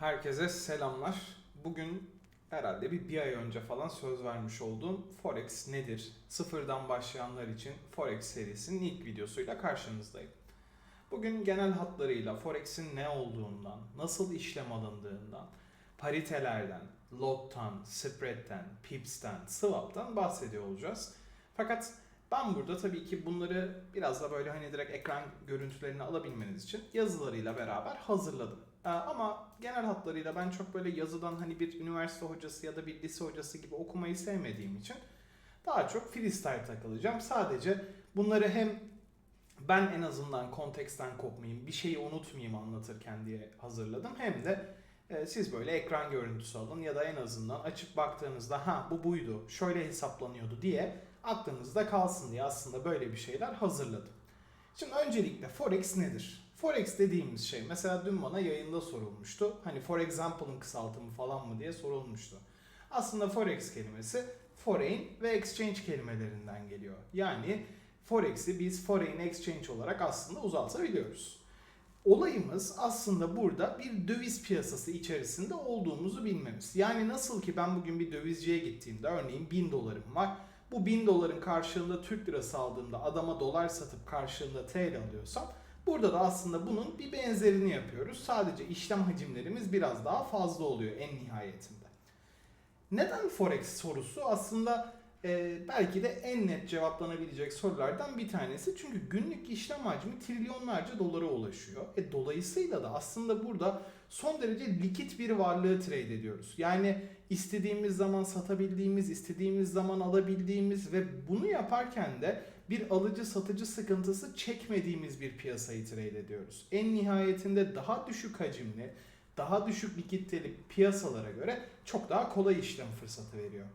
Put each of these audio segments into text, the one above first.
Herkese selamlar. Bugün herhalde bir, bir ay önce falan söz vermiş olduğum Forex nedir? Sıfırdan başlayanlar için Forex serisinin ilk videosuyla karşınızdayım. Bugün genel hatlarıyla Forex'in ne olduğundan, nasıl işlem alındığından, paritelerden, lottan, spread'den, pips'ten, swap'tan bahsediyor olacağız. Fakat ben burada tabii ki bunları biraz da böyle hani direkt ekran görüntülerini alabilmeniz için yazılarıyla beraber hazırladım. Ee, Ama genel hatlarıyla ben çok böyle yazıdan hani bir üniversite hocası ya da bir lise hocası gibi okumayı sevmediğim için daha çok freestyle takılacağım. Sadece bunları hem ben en azından konteksten kopmayayım, bir şeyi unutmayayım anlatırken diye hazırladım. Hem de e, siz böyle ekran görüntüsü alın ya da en azından açıp baktığınızda ha bu buydu, şöyle hesaplanıyordu diye aklınızda kalsın diye aslında böyle bir şeyler hazırladım. Şimdi öncelikle Forex nedir? Forex dediğimiz şey mesela dün bana yayında sorulmuştu. Hani for example'ın kısaltımı falan mı diye sorulmuştu. Aslında Forex kelimesi foreign ve exchange kelimelerinden geliyor. Yani Forex'i biz foreign exchange olarak aslında uzatabiliyoruz. Olayımız aslında burada bir döviz piyasası içerisinde olduğumuzu bilmemiz. Yani nasıl ki ben bugün bir dövizciye gittiğimde örneğin 1000 dolarım var. Bu 1000 doların karşılığında Türk lirası aldığımda adama dolar satıp karşılığında TL alıyorsam burada da aslında bunun bir benzerini yapıyoruz. Sadece işlem hacimlerimiz biraz daha fazla oluyor en nihayetinde. Neden Forex sorusu aslında e, belki de en net cevaplanabilecek sorulardan bir tanesi. Çünkü günlük işlem hacmi trilyonlarca dolara ulaşıyor. E, dolayısıyla da aslında burada son derece likit bir varlığı trade ediyoruz. Yani istediğimiz zaman satabildiğimiz, istediğimiz zaman alabildiğimiz ve bunu yaparken de bir alıcı satıcı sıkıntısı çekmediğimiz bir piyasayı trade ediyoruz. En nihayetinde daha düşük hacimli, daha düşük likiditeli piyasalara göre çok daha kolay işlem fırsatı veriyor.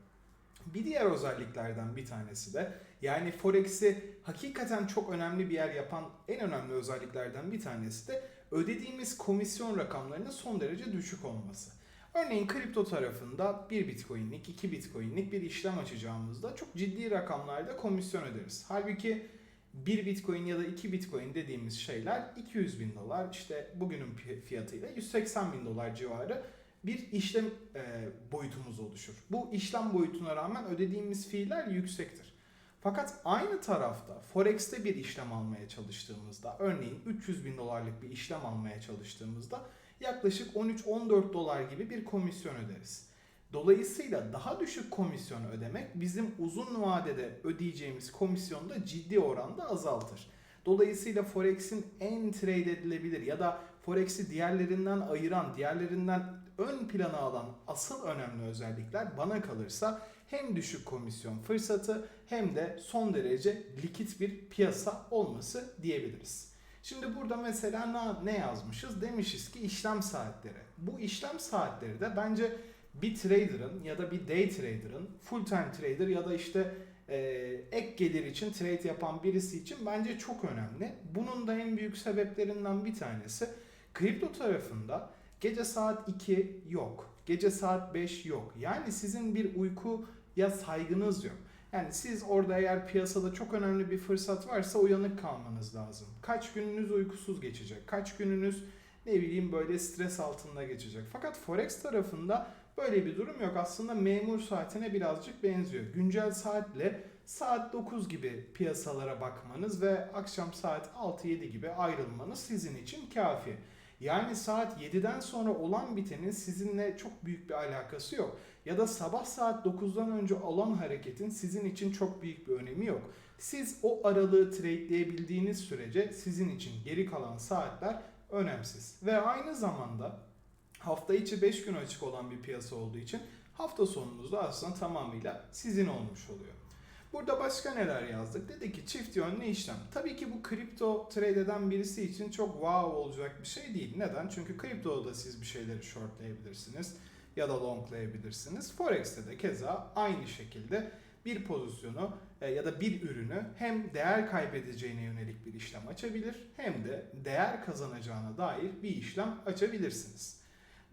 Bir diğer özelliklerden bir tanesi de yani Forex'i hakikaten çok önemli bir yer yapan en önemli özelliklerden bir tanesi de ödediğimiz komisyon rakamlarının son derece düşük olması. Örneğin kripto tarafında 1 bitcoinlik, 2 bitcoinlik bir işlem açacağımızda çok ciddi rakamlarda komisyon öderiz. Halbuki 1 bitcoin ya da 2 bitcoin dediğimiz şeyler 200 bin dolar işte bugünün fiyatıyla 180 bin dolar civarı bir işlem e, boyutumuz oluşur. Bu işlem boyutuna rağmen ödediğimiz fiiller yüksektir. Fakat aynı tarafta Forex'te bir işlem almaya çalıştığımızda örneğin 300 bin dolarlık bir işlem almaya çalıştığımızda yaklaşık 13-14 dolar gibi bir komisyon öderiz. Dolayısıyla daha düşük komisyon ödemek bizim uzun vadede ödeyeceğimiz komisyonu da ciddi oranda azaltır. Dolayısıyla Forex'in en trade edilebilir ya da Forex'i diğerlerinden ayıran, diğerlerinden ön plana alan asıl önemli özellikler bana kalırsa hem düşük komisyon fırsatı hem de son derece likit bir piyasa olması diyebiliriz. Şimdi burada mesela ne yazmışız? Demişiz ki işlem saatleri. Bu işlem saatleri de bence bir trader'ın ya da bir day trader'ın full time trader ya da işte e, ek gelir için trade yapan birisi için bence çok önemli. Bunun da en büyük sebeplerinden bir tanesi kripto tarafında gece saat 2 yok. Gece saat 5 yok. Yani sizin bir uykuya saygınız yok. Yani siz orada eğer piyasada çok önemli bir fırsat varsa uyanık kalmanız lazım. Kaç gününüz uykusuz geçecek? Kaç gününüz ne bileyim böyle stres altında geçecek? Fakat Forex tarafında böyle bir durum yok. Aslında memur saatine birazcık benziyor. Güncel saatle saat 9 gibi piyasalara bakmanız ve akşam saat 6-7 gibi ayrılmanız sizin için kafi. Yani saat 7'den sonra olan bitenin sizinle çok büyük bir alakası yok. Ya da sabah saat 9'dan önce olan hareketin sizin için çok büyük bir önemi yok. Siz o aralığı tradeleyebildiğiniz sürece sizin için geri kalan saatler önemsiz. Ve aynı zamanda hafta içi 5 gün açık olan bir piyasa olduğu için hafta sonunuzda aslında tamamıyla sizin olmuş oluyor. Burada başka neler yazdık? Dedi ki çift yönlü işlem. Tabii ki bu kripto trade eden birisi için çok wow olacak bir şey değil. Neden? Çünkü kriptoda siz bir şeyleri shortlayabilirsiniz ya da longlayabilirsiniz. Forex'te de keza aynı şekilde bir pozisyonu e, ya da bir ürünü hem değer kaybedeceğine yönelik bir işlem açabilir hem de değer kazanacağına dair bir işlem açabilirsiniz.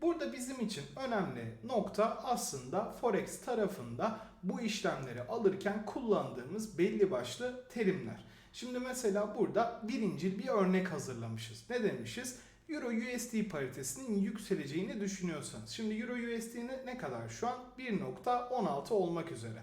Burada bizim için önemli nokta aslında Forex tarafında bu işlemleri alırken kullandığımız belli başlı terimler. Şimdi mesela burada birincil bir örnek hazırlamışız. Ne demişiz? Euro USD paritesinin yükseleceğini düşünüyorsanız. Şimdi Euro USD ne, kadar şu an? 1.16 olmak üzere.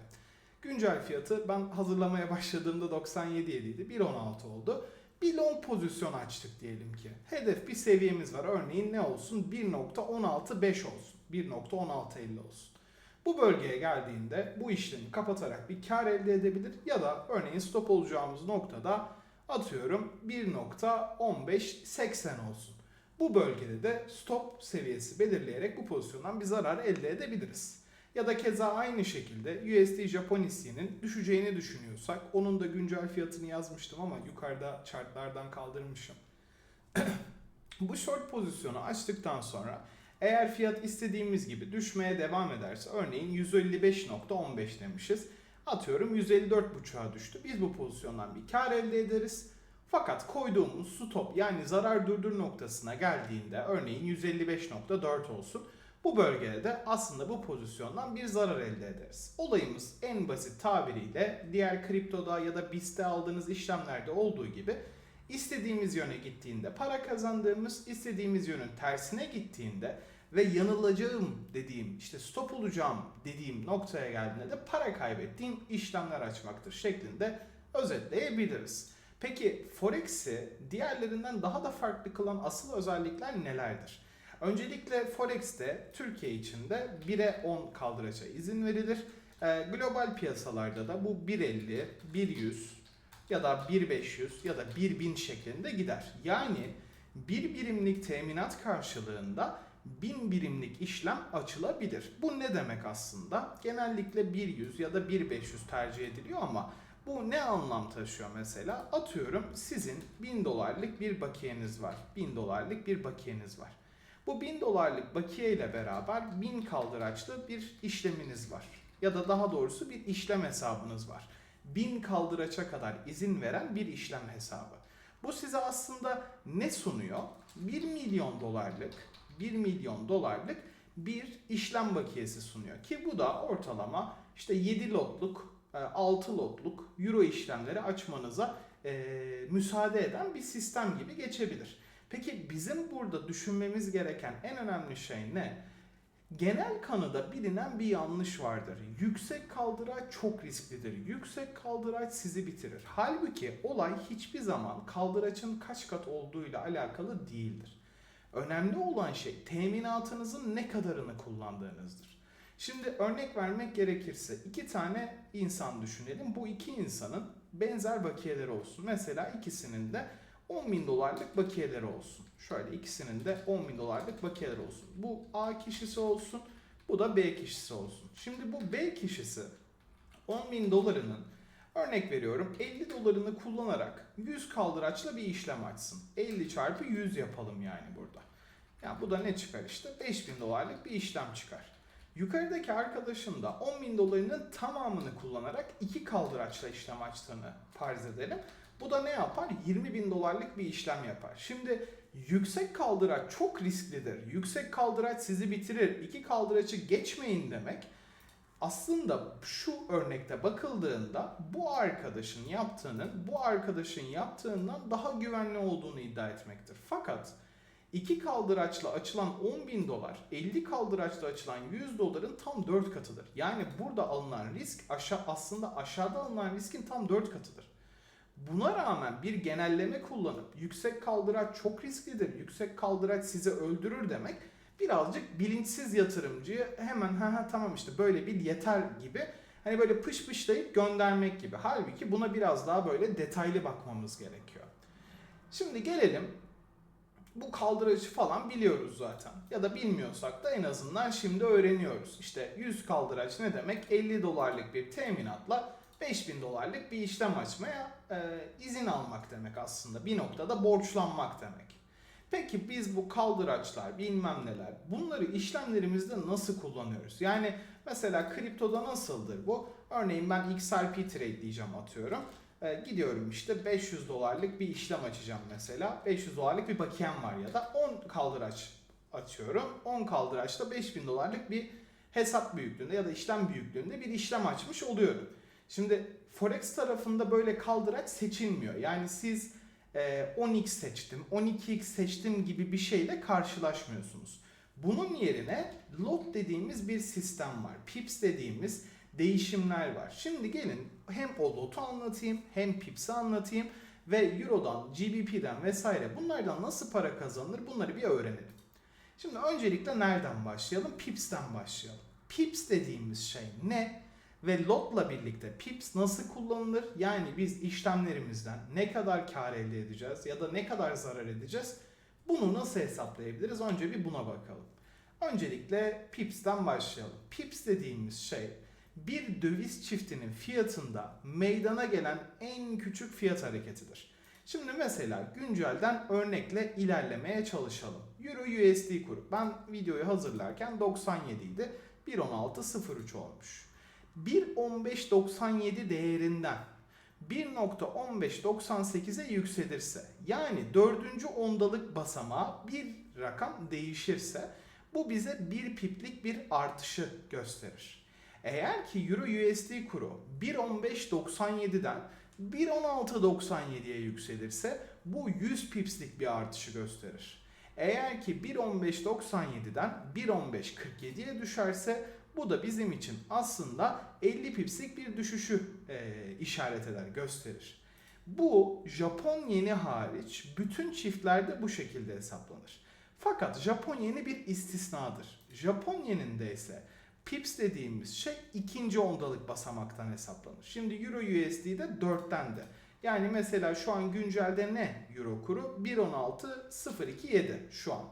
Güncel fiyatı ben hazırlamaya başladığımda 97.7 idi. 1.16 oldu. Bir long pozisyon açtık diyelim ki. Hedef bir seviyemiz var. Örneğin ne olsun? 1.165 olsun. 1.1650 olsun. Bu bölgeye geldiğinde bu işlemi kapatarak bir kar elde edebilir ya da örneğin stop olacağımız noktada atıyorum 1.1580 olsun. Bu bölgede de stop seviyesi belirleyerek bu pozisyondan bir zarar elde edebiliriz. Ya da keza aynı şekilde USD Japanese Yen'in düşeceğini düşünüyorsak onun da güncel fiyatını yazmıştım ama yukarıda chartlardan kaldırmışım. bu short pozisyonu açtıktan sonra eğer fiyat istediğimiz gibi düşmeye devam ederse örneğin 155.15 demişiz. Atıyorum 154.5'a düştü. Biz bu pozisyondan bir kar elde ederiz. Fakat koyduğumuz stop yani zarar durdur noktasına geldiğinde örneğin 155.4 olsun. Bu bölgede de aslında bu pozisyondan bir zarar elde ederiz. Olayımız en basit tabiriyle diğer kriptoda ya da BIST'te aldığınız işlemlerde olduğu gibi istediğimiz yöne gittiğinde para kazandığımız, istediğimiz yönün tersine gittiğinde ve yanılacağım dediğim, işte stop olacağım dediğim noktaya geldiğinde de para kaybettiğim işlemler açmaktır şeklinde özetleyebiliriz. Peki Forex'i diğerlerinden daha da farklı kılan asıl özellikler nelerdir? Öncelikle Forex'te Türkiye içinde 1'e 10 kaldıraça izin verilir. Ee, global piyasalarda da bu 1.50, 100 ya da 1.500 ya da 1.000 şeklinde gider. Yani bir birimlik teminat karşılığında 1000 birimlik işlem açılabilir. Bu ne demek aslında? Genellikle 100 ya da 1500 tercih ediliyor ama bu ne anlam taşıyor mesela? Atıyorum sizin 1000 dolarlık bir bakiyeniz var. 1000 dolarlık bir bakiyeniz var. Bu 1000 dolarlık bakiye ile beraber 1000 kaldıraçlı bir işleminiz var. Ya da daha doğrusu bir işlem hesabınız var. 1000 kaldıraça kadar izin veren bir işlem hesabı. Bu size aslında ne sunuyor? 1 milyon dolarlık 1 milyon dolarlık bir işlem bakiyesi sunuyor. Ki bu da ortalama işte 7 lotluk, 6 lotluk euro işlemleri açmanıza e, müsaade eden bir sistem gibi geçebilir. Peki bizim burada düşünmemiz gereken en önemli şey ne? Genel kanıda bilinen bir yanlış vardır. Yüksek kaldıraç çok risklidir. Yüksek kaldıraç sizi bitirir. Halbuki olay hiçbir zaman kaldıraçın kaç kat olduğuyla alakalı değildir. Önemli olan şey teminatınızın ne kadarını kullandığınızdır. Şimdi örnek vermek gerekirse iki tane insan düşünelim. Bu iki insanın benzer bakiyeleri olsun. Mesela ikisinin de 10 bin dolarlık bakiyeleri olsun. Şöyle ikisinin de 10 bin dolarlık bakiyeleri olsun. Bu A kişisi olsun, bu da B kişisi olsun. Şimdi bu B kişisi 10 bin dolarının örnek veriyorum 50 dolarını kullanarak 100 kaldıraçla bir işlem açsın. 50 çarpı 100 yapalım yani burada. Yani bu da ne çıkar işte 5000 dolarlık bir işlem çıkar. Yukarıdaki arkadaşın da 10 bin dolarının tamamını kullanarak iki kaldıraçla işlem açtığını farz edelim. Bu da ne yapar? 20 bin dolarlık bir işlem yapar. Şimdi yüksek kaldıraç çok risklidir. Yüksek kaldıraç sizi bitirir. İki kaldıraçı geçmeyin demek. Aslında şu örnekte bakıldığında bu arkadaşın yaptığının bu arkadaşın yaptığından daha güvenli olduğunu iddia etmektir. Fakat iki kaldıraçla açılan 10 bin dolar 50 kaldıraçla açılan 100 doların tam 4 katıdır. Yani burada alınan risk aşağı aslında aşağıda alınan riskin tam 4 katıdır. Buna rağmen bir genelleme kullanıp yüksek kaldıraç çok risklidir, yüksek kaldıraç sizi öldürür demek birazcık bilinçsiz yatırımcıyı hemen ha ha tamam işte böyle bir yeter gibi hani böyle pış pışlayıp göndermek gibi. Halbuki buna biraz daha böyle detaylı bakmamız gerekiyor. Şimdi gelelim bu kaldıracı falan biliyoruz zaten. Ya da bilmiyorsak da en azından şimdi öğreniyoruz. İşte 100 kaldıraç ne demek? 50 dolarlık bir teminatla 5000 dolarlık bir işlem açmaya e, izin almak demek aslında. Bir noktada borçlanmak demek. Peki biz bu kaldıraçlar bilmem neler bunları işlemlerimizde nasıl kullanıyoruz? Yani mesela kriptoda nasıldır bu? Örneğin ben XRP trade diyeceğim atıyorum. E, gidiyorum işte 500 dolarlık bir işlem açacağım mesela. 500 dolarlık bir bakiyem var ya da 10 kaldıraç açıyorum. 10 kaldıraçta 5000 dolarlık bir hesap büyüklüğünde ya da işlem büyüklüğünde bir işlem açmış oluyorum. Şimdi Forex tarafında böyle kaldıraç seçilmiyor. Yani siz e, 10x seçtim, 12x seçtim gibi bir şeyle karşılaşmıyorsunuz. Bunun yerine lot dediğimiz bir sistem var. Pips dediğimiz değişimler var. Şimdi gelin hem o lotu anlatayım hem Pips'i anlatayım ve Euro'dan, GBP'den vesaire bunlardan nasıl para kazanılır bunları bir öğrenelim. Şimdi öncelikle nereden başlayalım? Pips'ten başlayalım. Pips dediğimiz şey ne? Ve lotla birlikte pips nasıl kullanılır? Yani biz işlemlerimizden ne kadar kar elde edeceğiz ya da ne kadar zarar edeceğiz? Bunu nasıl hesaplayabiliriz? Önce bir buna bakalım. Öncelikle pips'ten başlayalım. Pips dediğimiz şey bir döviz çiftinin fiyatında meydana gelen en küçük fiyat hareketidir. Şimdi mesela güncelden örnekle ilerlemeye çalışalım. Euro USD kuru. Ben videoyu hazırlarken 97 idi. 1.16.03 olmuş. 1.15.97 değerinden 1.1598'e yükselirse yani dördüncü ondalık basamağa bir rakam değişirse bu bize bir piplik bir artışı gösterir. Eğer ki Euro USD kuru 1.1597'den 1.1697'ye yükselirse bu 100 pipslik bir artışı gösterir. Eğer ki 1.1597'den 1.1547'ye düşerse bu da bizim için aslında 50 pipslik bir düşüşü e, işaret eder, gösterir. Bu Japon yeni hariç bütün çiftlerde bu şekilde hesaplanır. Fakat Japon yeni bir istisnadır. Japon yeninde ise pips dediğimiz şey ikinci ondalık basamaktan hesaplanır. Şimdi Euro USD'de 4'ten de. Yani mesela şu an güncelde ne Euro kuru? 1.16.027 şu an.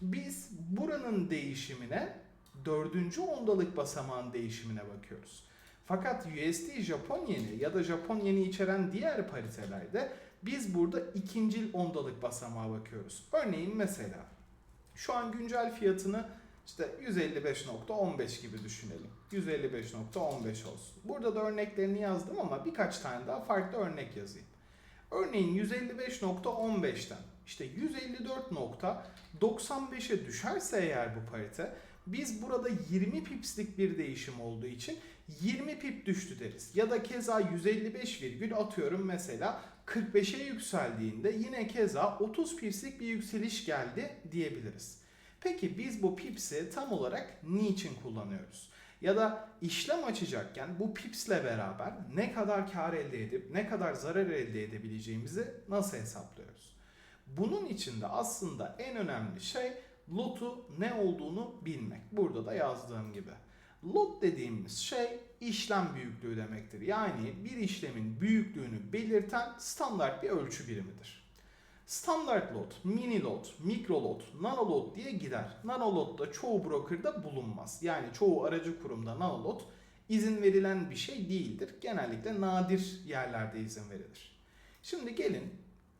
Biz buranın değişimine dördüncü ondalık basamağın değişimine bakıyoruz. Fakat USD Japon yeni ya da Japon yeni içeren diğer paritelerde biz burada ikinci ondalık basamağa bakıyoruz. Örneğin mesela şu an güncel fiyatını işte 155.15 gibi düşünelim. 155.15 olsun. Burada da örneklerini yazdım ama birkaç tane daha farklı örnek yazayım. Örneğin 155.15'ten işte 154.95'e düşerse eğer bu parite biz burada 20 pipslik bir değişim olduğu için 20 pip düştü deriz. Ya da keza 155 virgül atıyorum mesela 45'e yükseldiğinde yine keza 30 pipslik bir yükseliş geldi diyebiliriz. Peki biz bu pips'i tam olarak niçin kullanıyoruz? Ya da işlem açacakken bu pips'le beraber ne kadar kar elde edip ne kadar zarar elde edebileceğimizi nasıl hesaplıyoruz? Bunun için de aslında en önemli şey lotu ne olduğunu bilmek. Burada da yazdığım gibi. Lot dediğimiz şey işlem büyüklüğü demektir. Yani bir işlemin büyüklüğünü belirten standart bir ölçü birimidir. Standart lot, mini lot, mikro lot, nano lot diye gider. Nano lot da çoğu brokerda bulunmaz. Yani çoğu aracı kurumda nano lot izin verilen bir şey değildir. Genellikle nadir yerlerde izin verilir. Şimdi gelin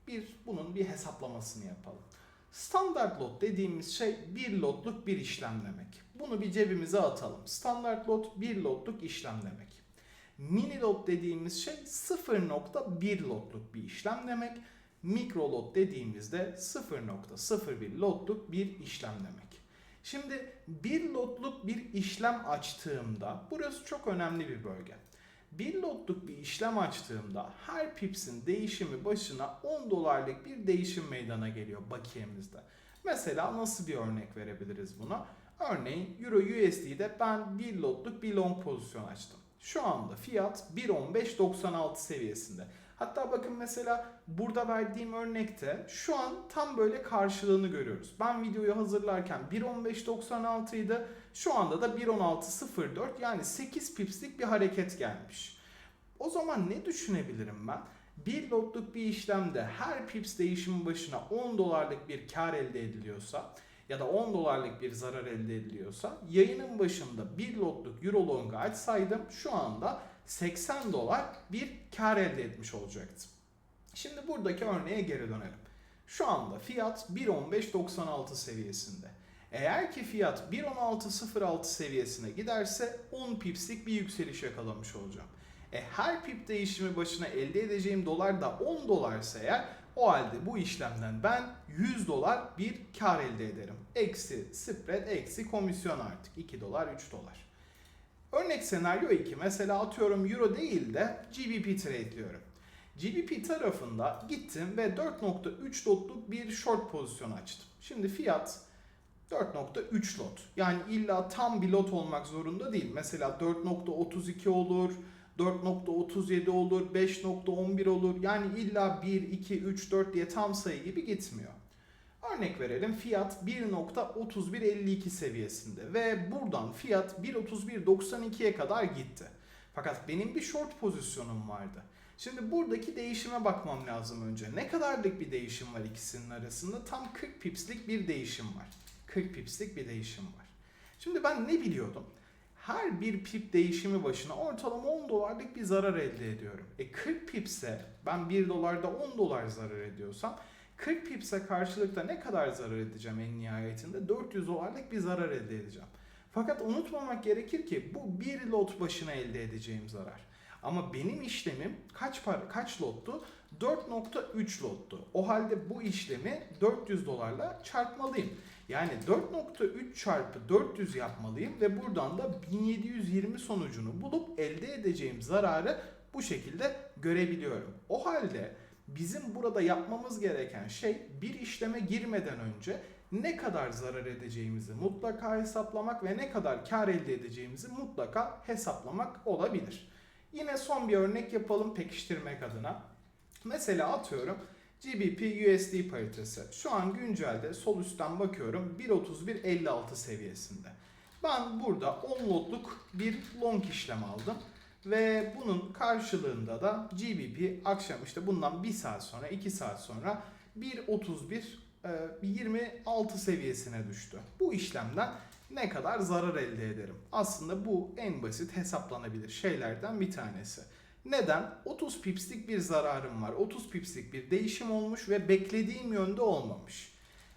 bir bunun bir hesaplamasını yapalım. Standart lot dediğimiz şey bir lotluk bir işlem demek. Bunu bir cebimize atalım. Standart lot bir lotluk işlem demek. Mini lot dediğimiz şey 0.1 lotluk bir işlem demek. Mikro lot dediğimizde 0.01 lotluk bir işlem demek. Şimdi bir lotluk bir işlem açtığımda burası çok önemli bir bölge. Bir lotluk bir işlem açtığımda her pips'in değişimi başına 10 dolarlık bir değişim meydana geliyor bakiyemizde. Mesela nasıl bir örnek verebiliriz buna? Örneğin Euro USD'de ben bir lotluk bir long pozisyon açtım. Şu anda fiyat 1.15.96 seviyesinde. Hatta bakın mesela burada verdiğim örnekte şu an tam böyle karşılığını görüyoruz. Ben videoyu hazırlarken 1.15.96 idi. Şu anda da 1.16.04 yani 8 pipslik bir hareket gelmiş. O zaman ne düşünebilirim ben? Bir lotluk bir işlemde her pips değişimi başına 10 dolarlık bir kar elde ediliyorsa ya da 10 dolarlık bir zarar elde ediliyorsa yayının başında bir lotluk euro long'u açsaydım şu anda 80 dolar bir kar elde etmiş olacaktım. Şimdi buradaki örneğe geri dönelim. Şu anda fiyat 1.15.96 seviyesinde. Eğer ki fiyat 1.16.06 seviyesine giderse 10 pipslik bir yükseliş yakalamış olacağım. E her pip değişimi başına elde edeceğim dolar da 10 dolarsa eğer o halde bu işlemden ben 100 dolar bir kar elde ederim. Eksi spread, eksi komisyon artık. 2 dolar, 3 dolar. Örnek senaryo 2. Mesela atıyorum euro değil de GBP trade'liyorum. GBP tarafında gittim ve 4.3 lotluk bir short pozisyon açtım. Şimdi fiyat 4.3 lot. Yani illa tam bir lot olmak zorunda değil. Mesela 4.32 olur, 4.37 olur, 5.11 olur. Yani illa 1, 2, 3, 4 diye tam sayı gibi gitmiyor. Örnek verelim fiyat 1.3152 seviyesinde ve buradan fiyat 1.3192'ye kadar gitti. Fakat benim bir short pozisyonum vardı. Şimdi buradaki değişime bakmam lazım önce. Ne kadarlık bir değişim var ikisinin arasında? Tam 40 pipslik bir değişim var. 40 pipslik bir değişim var. Şimdi ben ne biliyordum? Her bir pip değişimi başına ortalama 10 dolarlık bir zarar elde ediyorum. E 40 pipse ben 1 dolarda 10 dolar zarar ediyorsam 40 pipse karşılıkta ne kadar zarar edeceğim en nihayetinde? 400 dolarlık bir zarar elde edeceğim. Fakat unutmamak gerekir ki bu bir lot başına elde edeceğim zarar. Ama benim işlemim kaç para kaç lottu? 4.3 lottu. O halde bu işlemi 400 dolarla çarpmalıyım. Yani 4.3 çarpı 400 yapmalıyım ve buradan da 1720 sonucunu bulup elde edeceğim zararı bu şekilde görebiliyorum. O halde bizim burada yapmamız gereken şey bir işleme girmeden önce ne kadar zarar edeceğimizi mutlaka hesaplamak ve ne kadar kar elde edeceğimizi mutlaka hesaplamak olabilir. Yine son bir örnek yapalım pekiştirmek adına. Mesela atıyorum GBP USD paritesi. Şu an güncelde sol üstten bakıyorum 1.31.56 seviyesinde. Ben burada 10 lotluk bir long işlem aldım. Ve bunun karşılığında da GBP akşam işte bundan 1 saat sonra 2 saat sonra 1.31 26 seviyesine düştü. Bu işlemden ne kadar zarar elde ederim? Aslında bu en basit hesaplanabilir şeylerden bir tanesi. Neden? 30 pipslik bir zararım var. 30 pipslik bir değişim olmuş ve beklediğim yönde olmamış.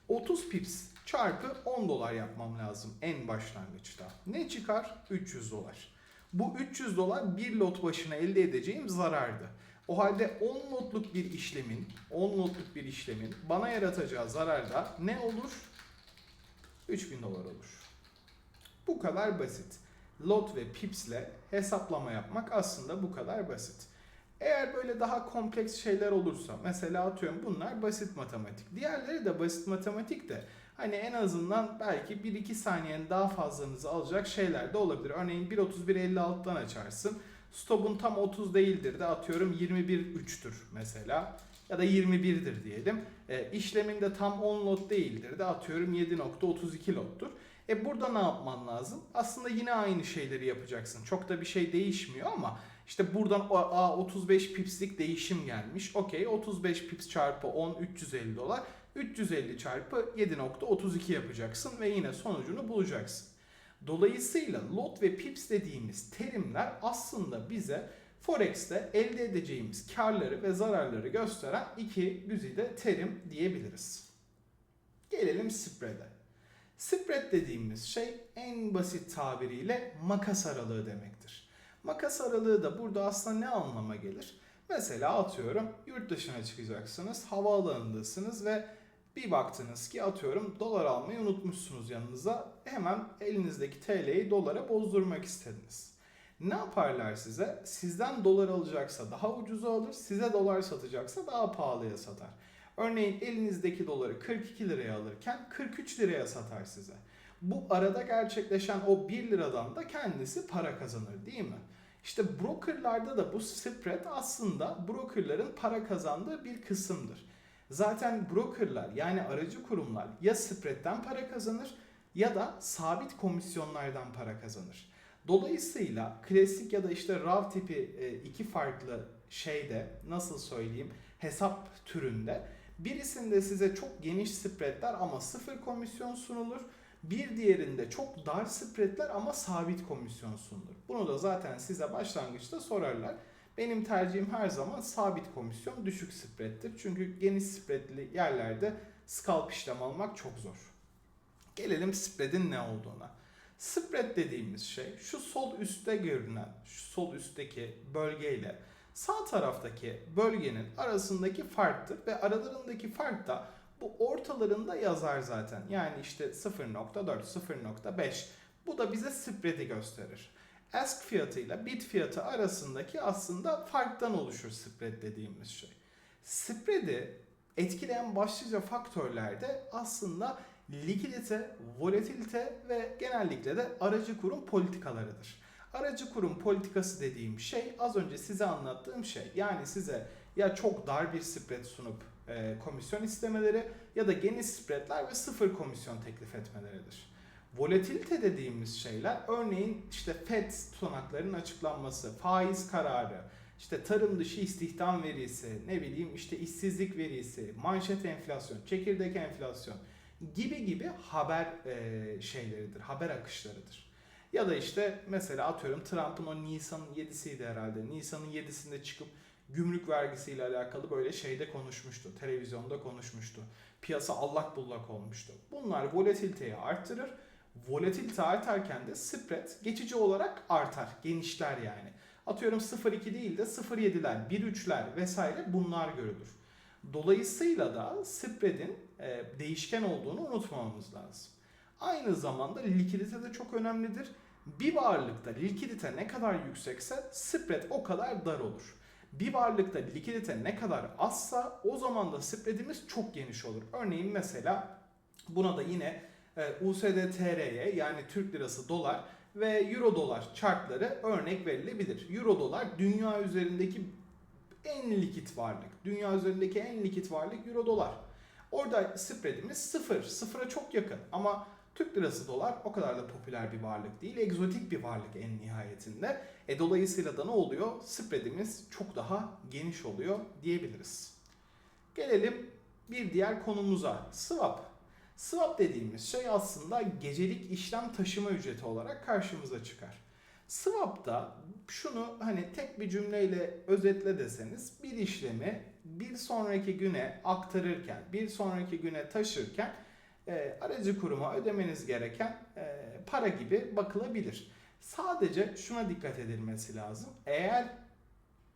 30 pips çarpı 10 dolar yapmam lazım en başlangıçta. Ne çıkar? 300 dolar. Bu 300 dolar bir lot başına elde edeceğim zarardı. O halde 10 lotluk bir işlemin, 10 lotluk bir işlemin bana yaratacağı zarar da ne olur? 3000 dolar olur. Bu kadar basit. Lot ve pipsle hesaplama yapmak aslında bu kadar basit. Eğer böyle daha kompleks şeyler olursa mesela atıyorum bunlar basit matematik. Diğerleri de basit matematik de hani en azından belki 1-2 saniyenin daha fazlanızı alacak şeyler de olabilir. Örneğin 1.31.56'dan açarsın. Stop'un tam 30 değildir de atıyorum 21.3'tür mesela ya da 21'dir diyelim. E, işleminde tam 10 lot değildir de atıyorum 7.32 lottur. E burada ne yapman lazım? Aslında yine aynı şeyleri yapacaksın. Çok da bir şey değişmiyor ama işte buradan a, 35 pipslik değişim gelmiş. Okey 35 pips çarpı 10 350 dolar. 350 çarpı 7.32 yapacaksın ve yine sonucunu bulacaksın. Dolayısıyla lot ve pips dediğimiz terimler aslında bize Forex'te elde edeceğimiz karları ve zararları gösteren iki güzide terim diyebiliriz. Gelelim spread'e. Spread dediğimiz şey en basit tabiriyle makas aralığı demektir. Makas aralığı da burada aslında ne anlama gelir? Mesela atıyorum yurt dışına çıkacaksınız, havaalanındasınız ve bir baktınız ki atıyorum dolar almayı unutmuşsunuz yanınıza. Hemen elinizdeki TL'yi dolara bozdurmak istediniz. Ne yaparlar size? Sizden dolar alacaksa daha ucuza alır, size dolar satacaksa daha pahalıya satar. Örneğin elinizdeki doları 42 liraya alırken 43 liraya satar size. Bu arada gerçekleşen o 1 liradan da kendisi para kazanır değil mi? İşte brokerlarda da bu spread aslında brokerların para kazandığı bir kısımdır. Zaten brokerlar yani aracı kurumlar ya spread'den para kazanır ya da sabit komisyonlardan para kazanır. Dolayısıyla klasik ya da işte RAV tipi e, iki farklı şeyde nasıl söyleyeyim hesap türünde birisinde size çok geniş spreadler ama sıfır komisyon sunulur. Bir diğerinde çok dar spreadler ama sabit komisyon sunulur. Bunu da zaten size başlangıçta sorarlar. Benim tercihim her zaman sabit komisyon düşük spreadtir. Çünkü geniş spreadli yerlerde scalp işlem almak çok zor. Gelelim spread'in ne olduğuna. Spread dediğimiz şey şu sol üstte görünen, şu sol üstteki bölgeyle sağ taraftaki bölgenin arasındaki farktır ve aralarındaki fark da bu ortalarında yazar zaten. Yani işte 0.4, 0.5 bu da bize spread'i gösterir. Ask fiyatıyla bid fiyatı arasındaki aslında farktan oluşur spread dediğimiz şey. Spread'i etkileyen başlıca faktörler de aslında likidite, volatilite ve genellikle de aracı kurum politikalarıdır. Aracı kurum politikası dediğim şey az önce size anlattığım şey. Yani size ya çok dar bir spread sunup e, komisyon istemeleri ya da geniş spreadler ve sıfır komisyon teklif etmeleridir. Volatilite dediğimiz şeyler örneğin işte FED tutanaklarının açıklanması, faiz kararı, işte tarım dışı istihdam verisi, ne bileyim işte işsizlik verisi, manşet enflasyon, çekirdek enflasyon gibi gibi haber e, şeyleridir, haber akışlarıdır. Ya da işte mesela atıyorum Trump'ın o Nisan'ın 7'siydi herhalde. Nisan'ın 7'sinde çıkıp gümrük vergisiyle alakalı böyle şeyde konuşmuştu. Televizyonda konuşmuştu. Piyasa allak bullak olmuştu. Bunlar volatiliteyi arttırır. Volatilite artarken de spread geçici olarak artar. Genişler yani. Atıyorum 0.2 değil de 0.7'ler, 1.3'ler vesaire bunlar görülür. Dolayısıyla da spread'in e, değişken olduğunu unutmamamız lazım. Aynı zamanda likidite de çok önemlidir. Bir varlıkta likidite ne kadar yüksekse spread o kadar dar olur. Bir varlıkta likidite ne kadar azsa o zaman da spreadimiz çok geniş olur. Örneğin mesela buna da yine e, USD TR'ye yani Türk lirası dolar ve euro dolar chartları örnek verilebilir. Euro dolar dünya üzerindeki en likit varlık. Dünya üzerindeki en likit varlık euro dolar. Orada spreadimiz sıfır. Sıfıra çok yakın ama Türk lirası dolar o kadar da popüler bir varlık değil. Egzotik bir varlık en nihayetinde. E dolayısıyla da ne oluyor? Spreadimiz çok daha geniş oluyor diyebiliriz. Gelelim bir diğer konumuza. Swap. Swap dediğimiz şey aslında gecelik işlem taşıma ücreti olarak karşımıza çıkar. Swap'ta şunu hani tek bir cümleyle özetle deseniz bir işlemi bir sonraki güne aktarırken, bir sonraki güne taşırken e, aracı kuruma ödemeniz gereken e, para gibi bakılabilir. Sadece şuna dikkat edilmesi lazım. Eğer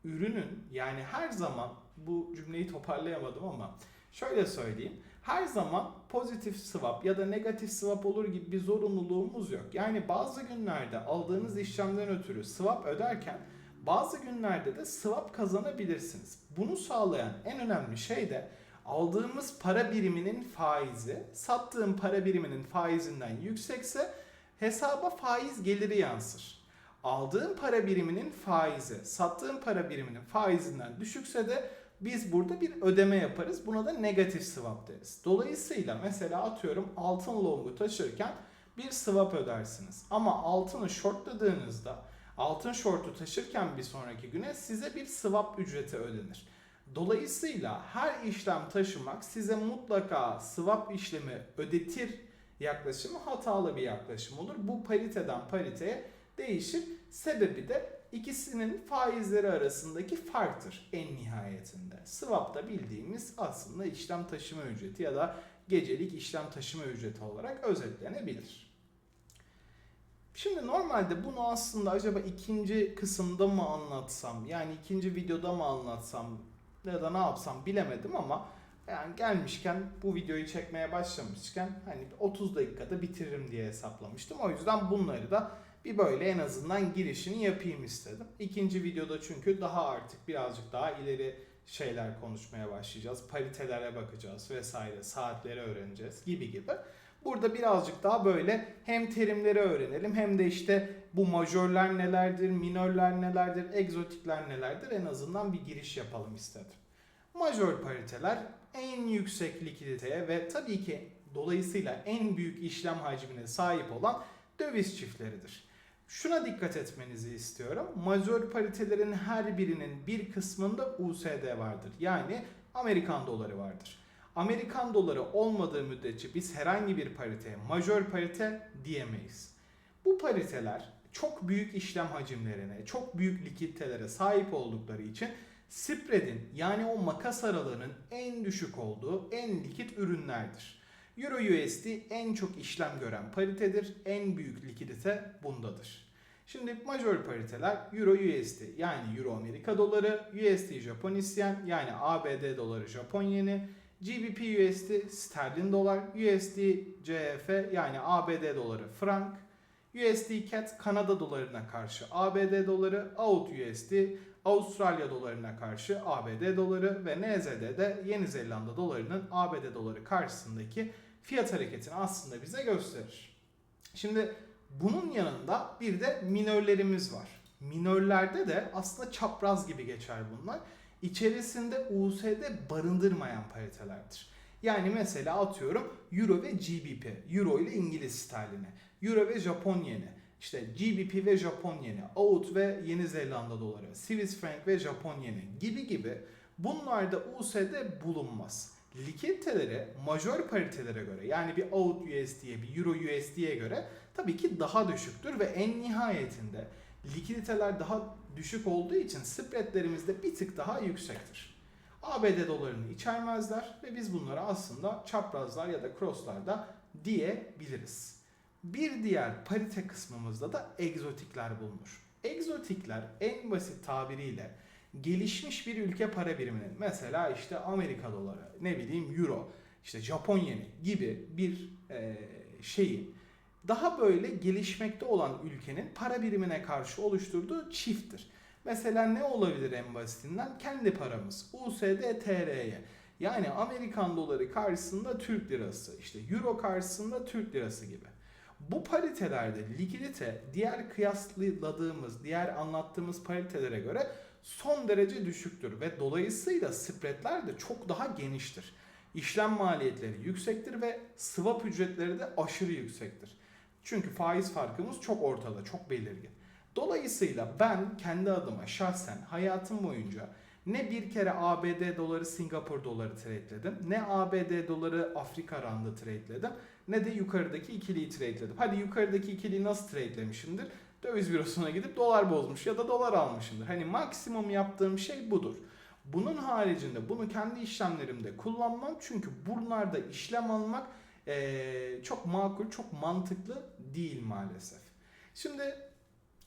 ürünün yani her zaman bu cümleyi toparlayamadım ama şöyle söyleyeyim. Her zaman pozitif swap ya da negatif swap olur gibi bir zorunluluğumuz yok. Yani bazı günlerde aldığınız işlemden ötürü swap öderken bazı günlerde de swap kazanabilirsiniz. Bunu sağlayan en önemli şey de aldığımız para biriminin faizi sattığım para biriminin faizinden yüksekse hesaba faiz geliri yansır. Aldığım para biriminin faizi sattığım para biriminin faizinden düşükse de biz burada bir ödeme yaparız. Buna da negatif swap deriz. Dolayısıyla mesela atıyorum altın longu taşırken bir swap ödersiniz. Ama altını shortladığınızda altın short'u taşırken bir sonraki güne size bir swap ücreti ödenir. Dolayısıyla her işlem taşımak size mutlaka swap işlemi ödetir yaklaşımı hatalı bir yaklaşım olur. Bu pariteden pariteye değişir. Sebebi de ikisinin faizleri arasındaki farktır en nihayetinde. Swap'ta bildiğimiz aslında işlem taşıma ücreti ya da gecelik işlem taşıma ücreti olarak özetlenebilir. Şimdi normalde bunu aslında acaba ikinci kısımda mı anlatsam yani ikinci videoda mı anlatsam ya da ne yapsam bilemedim ama yani gelmişken bu videoyu çekmeye başlamışken hani 30 dakikada bitiririm diye hesaplamıştım. O yüzden bunları da bir böyle en azından girişini yapayım istedim. İkinci videoda çünkü daha artık birazcık daha ileri şeyler konuşmaya başlayacağız. Paritelere bakacağız vesaire, saatleri öğreneceğiz gibi gibi. Burada birazcık daha böyle hem terimleri öğrenelim hem de işte bu majörler nelerdir, minörler nelerdir, egzotikler nelerdir en azından bir giriş yapalım istedim. Majör pariteler en yüksek likiditeye ve tabii ki dolayısıyla en büyük işlem hacmine sahip olan döviz çiftleridir. Şuna dikkat etmenizi istiyorum. Majör paritelerin her birinin bir kısmında USD vardır. Yani Amerikan doları vardır. Amerikan doları olmadığı müddetçe biz herhangi bir pariteye majör parite diyemeyiz. Bu pariteler çok büyük işlem hacimlerine, çok büyük likiditelere sahip oldukları için spread'in yani o makas aralığının en düşük olduğu en likit ürünlerdir. Euro USD en çok işlem gören paritedir. En büyük likidite bundadır. Şimdi major pariteler Euro USD yani Euro Amerika doları, USD Japonis yen yani ABD doları Japon yeni, GBP USD sterlin dolar, USD CF yani ABD doları frank, USD CAD Kanada dolarına karşı ABD doları, AUD USD Avustralya dolarına karşı ABD doları ve NZD de Yeni Zelanda dolarının ABD doları karşısındaki fiyat hareketini aslında bize gösterir. Şimdi bunun yanında bir de minörlerimiz var. Minörlerde de aslında çapraz gibi geçer bunlar. İçerisinde USD barındırmayan paritelerdir. Yani mesela atıyorum Euro ve GBP, Euro ile İngiliz sterlini, Euro ve Japon yeni, işte GBP ve Japon yeni, AUD ve Yeni Zelanda doları, Swiss franc ve Japon yeni gibi gibi bunlarda USD bulunmaz. Likiditeleri majör paritelere göre yani bir AUD USD'ye bir Euro USD'ye göre tabii ki daha düşüktür ve en nihayetinde likiditeler daha düşük olduğu için spreadlerimiz de bir tık daha yüksektir. ABD dolarını içermezler ve biz bunları aslında çaprazlar ya da crosslarda diyebiliriz. Bir diğer parite kısmımızda da egzotikler bulunur. Egzotikler en basit tabiriyle gelişmiş bir ülke para biriminin mesela işte Amerika doları, ne bileyim euro, işte Japon yeni gibi bir e, şeyin daha böyle gelişmekte olan ülkenin para birimine karşı oluşturduğu çifttir. Mesela ne olabilir en basitinden? Kendi paramız USD TR'ye. Yani Amerikan doları karşısında Türk lirası, işte Euro karşısında Türk lirası gibi. Bu paritelerde likidite diğer kıyasladığımız, diğer anlattığımız paritelere göre son derece düşüktür ve dolayısıyla spreadler de çok daha geniştir. İşlem maliyetleri yüksektir ve swap ücretleri de aşırı yüksektir. Çünkü faiz farkımız çok ortada, çok belirgin. Dolayısıyla ben kendi adıma şahsen hayatım boyunca ne bir kere ABD doları Singapur doları trade'ledim, ne ABD doları Afrika randı trade'ledim, ne de yukarıdaki ikiliyi trade'ledim. Hadi yukarıdaki ikiliyi nasıl trade'lemişimdir? Döviz bürosuna gidip dolar bozmuş ya da dolar almışımdır. Hani maksimum yaptığım şey budur. Bunun haricinde bunu kendi işlemlerimde kullanmam çünkü bunlarda işlem almak ee, çok makul, çok mantıklı değil maalesef. Şimdi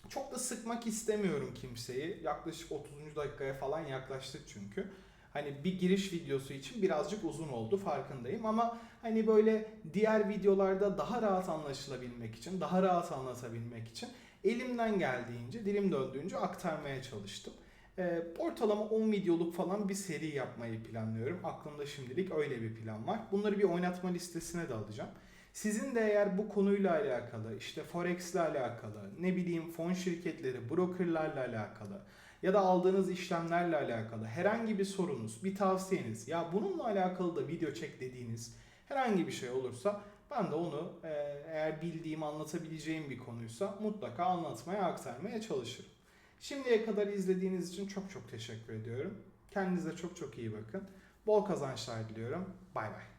çok da sıkmak istemiyorum kimseyi. Yaklaşık 30. dakikaya falan yaklaştık çünkü. Hani bir giriş videosu için birazcık uzun oldu farkındayım ama hani böyle diğer videolarda daha rahat anlaşılabilmek için, daha rahat anlatabilmek için elimden geldiğince, dilim döndüğünce aktarmaya çalıştım. Ee, ortalama 10 videoluk falan bir seri yapmayı planlıyorum. Aklımda şimdilik öyle bir plan var. Bunları bir oynatma listesine de alacağım. Sizin de eğer bu konuyla alakalı, işte forex ile alakalı, ne bileyim fon şirketleri, brokerlarla alakalı ya da aldığınız işlemlerle alakalı herhangi bir sorunuz, bir tavsiyeniz, ya bununla alakalı da video çek dediğiniz herhangi bir şey olursa ben de onu e, eğer bildiğim, anlatabileceğim bir konuysa mutlaka anlatmaya, aktarmaya çalışırım. Şimdiye kadar izlediğiniz için çok çok teşekkür ediyorum. Kendinize çok çok iyi bakın. Bol kazançlar diliyorum. Bay bay.